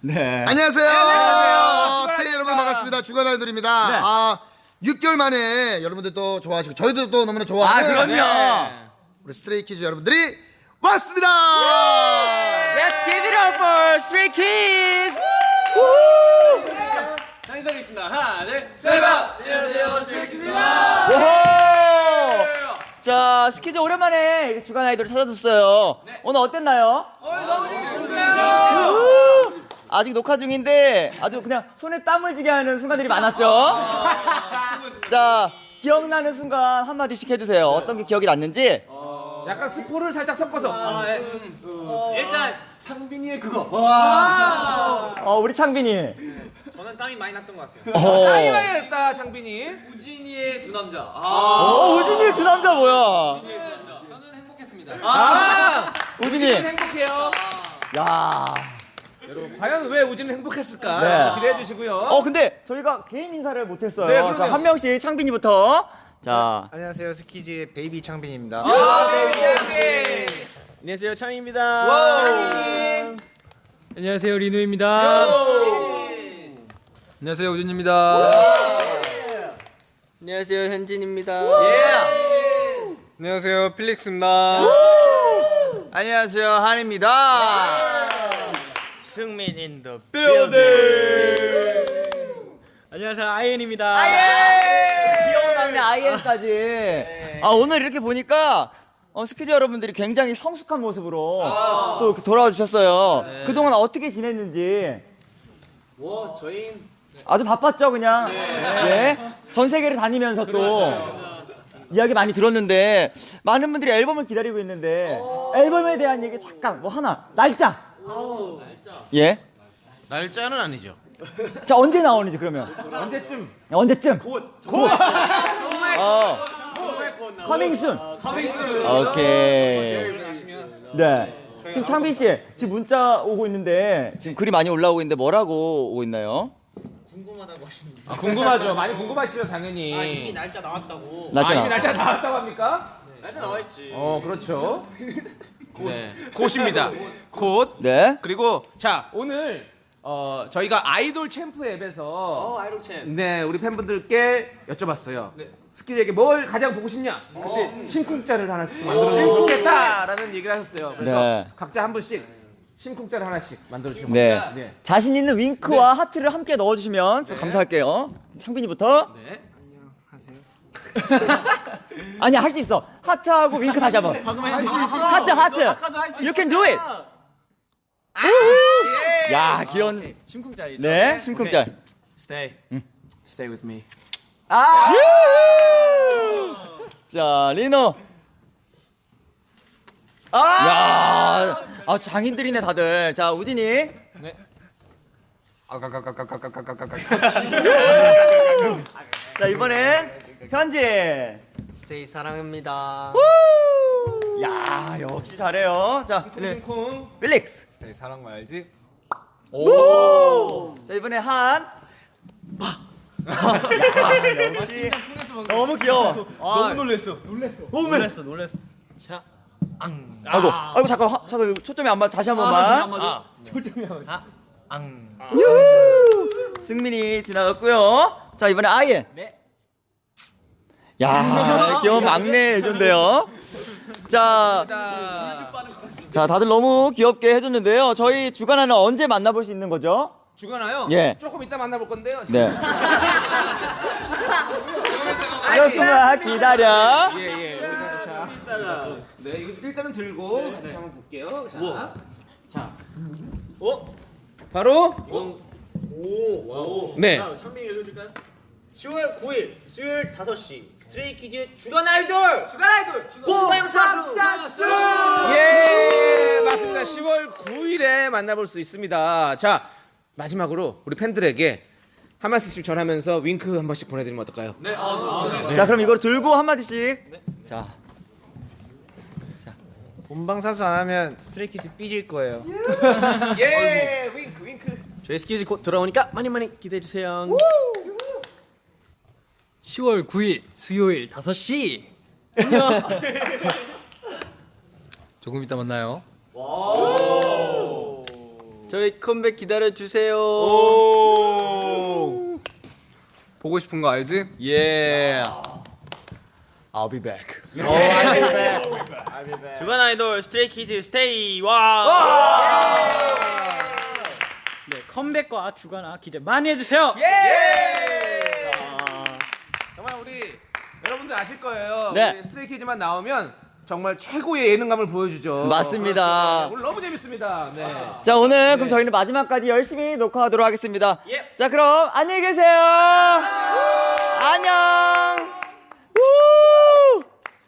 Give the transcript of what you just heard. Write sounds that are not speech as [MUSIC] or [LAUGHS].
네. 안녕하세요. 안녕하세요. 스테이 여러분 반갑습니다. 주간 아이돌입니다. 네. 아 6개월 만에 여러분들 또 좋아하시고 저희도 또 너무나 아, 좋아하는 그럼요. 네. 우리 스트레이 키즈 여러분들이 왔습니다. Let's give it up for Stray Kids. 자 인사드리겠습니다. 하나, 둘, 셋. 안녕하세요, 스트레이키즈입니다. 오호! 자, 스키즈 오랜만에 주간 아이돌 찾아줬어요. 오늘 어땠나요? 오늘 너무 재밌었어요. 우! 아직 녹화 중인데 아주 그냥 손에 땀을 쥐게 하는 순간들이 많았죠? [LAUGHS] 자, 기억나는 순간 한 마디씩 해주세요. 어떤 게 기억이 났는지. 약간 스포를 살짝 섞어서 아, 예. 일단 창빈이의 그거. 어, 우리 창빈이. 저는 땀이 많이 났던 것 같아요. 어, 타이밍했다 장빈이 우진이의 두 남자. 아, 어 우진이 두 남자 뭐야? 저는 행복했습니다. 아 우진이. 행복해요 야. 여러분 과연 왜 우진은 행복했을까 네. 기대해 주시고요 어, 근데 저희가 개인 인사를 못했어요. 네, 그럼요. 자, 한 명씩 창빈이부터. 자, 안녕하세요 스키즈의 베이비 창빈입니다. 안녕하세요, 창입니다. 안녕하세요 리누입니다. 안녕하세요 우준입니다. 안녕하세요, 현진입니다. 안녕하세요 필릭스입니다. 안녕하세요, 한입니다. 승민 인더 빌딩. 안녕하세요, 아이엔입니다. 귀여운 막내 아이엔까지. 아 오늘 이렇게 보니까 어, 스키즈 여러분들이 굉장히 성숙한 모습으로 또 이렇게 돌아와 주셨어요. 그동안 어떻게 지냈는지. 뭐 저희 아주 바빴죠 그냥 예? 전 세계를 다니면서 또 이야기 많이 들었는데 많은 분들이 앨범을 기다리고 있는데 앨범에 대한 얘기 잠깐 뭐 하나 날짜 예? 날짜는 아니죠. 자 언제 나오는지 그러면. 언제쯤? 언제쯤? 곧. 어. 커밍 순 오케이. 네. 지금 창빈 씨 지금 문자 오고 있는데 지금 글이 많이 올라오고 있는데 뭐라고 오고 있나요? 아, 궁금하죠. 많이 궁금하시죠 당연히. 아, 이미 날짜 나왔다고. 날짜 아, 이미 나 날짜 나왔다고 합니까? 날짜 나와 있지. 어 그렇죠 [LAUGHS] 네 곧입니다 곧 네 그리고 자 오늘 어 저희가 아이돌 챔프 앱에서 어, 아이돌 챔. 네, 우리 팬분들께 여쭤봤어요. 네. 스키즈에게 뭘 가장 보고 싶냐? 그때 심쿵자를 하나 만들어 주겠다라는 얘기를 하셨어요. 그래서 네. 각자 한 분씩 심쿵자를 하나씩 만들어 주시면 네. 네. 자신 있는 윙크와 하트를 함께 넣어주시면 저 감사할게요. 창빈이부터. 네. [LAUGHS] 아니 할 수 있어. 하트하고 윙크 다시 한번. 하트 하트. You can do it. 우후. 야 귀여운. 심쿵짤 이죠. 네 심쿵짤. Stay. Stay with me. 자 리노. 야, 아 장인들이네 다들. 자 우진이. [LAUGHS] 자 이번엔 현진. 스테이 사랑합니다. 야 역시 잘해요. 자 네. 쿵쿵. 필릭스. 스테이 사랑 말지. 오. 자 이번에 한. [LAUGHS] 야, 역시 너무 귀여워. 너무 놀랬어. 놀랬어. 놀랬어. 자. 앙. 아이고, 아이고 잠깐, 화- 잠깐 초점이 안 맞. 다시 한 번만. 아. 앙. 유후. 승민이 지나갔고요. 자 이번에 아예. 네. 야 귀여운 막내 애교인데요. 자, 자 다들 너무 귀엽게 해줬는데요. 저희 주간화는 언제 만나볼 수 있는 거죠? 주간아요. 예. 조금 이따 만나볼 건데요. 네. 조금만 기다려. 예, 예. 일단 자. 네, 이거 일단은 들고 같이 한번 볼게요. 자. 자. 어? 바로 오. 와우. 네. 자, 창빈이 읽어줄까요? 10월 9일 수요일 5시 스트레이 키즈 주간 아이돌 주간 아이돌 본방사수 예, 맞습니다. 10월 9일에 만나볼 수 있습니다. 자, 마지막으로 우리 팬들에게 한 말씀씩 전하면서 윙크 한 번씩 보내드리면 어떨까요? 네, 아, 좋습니다. 자 그럼 이걸 들고 한 마디씩. 자. 본방사수 안 하면 스트레이키즈 삐질 거예요. [LAUGHS] 예, 윙크, 윙크. 저희 스키즈 곧 돌아오니까 많이 많이 기대해 주세요. 10월 9일 수요일 5시. [LAUGHS] 조금 이따 만나요. 저희 컴백 기다려 주세요. 보고 싶은 거 알지? 예. I'll be back. 주간 아이돌 스트레이 키즈 스테이 와. 네, 컴백과 주간아 기대 많이 해주세요. 정말 우리 여러분들 아실 거예요. 네. 우리 스트레이키즈만 나오면 정말 최고의 예능감을 보여주죠. 맞습니다. 오늘 너무 재밌습니다. 네. 자 오늘 그럼 저희는 마지막까지 열심히 녹화하도록 하겠습니다. 예. 자 그럼 안녕히 계세요. 안녕.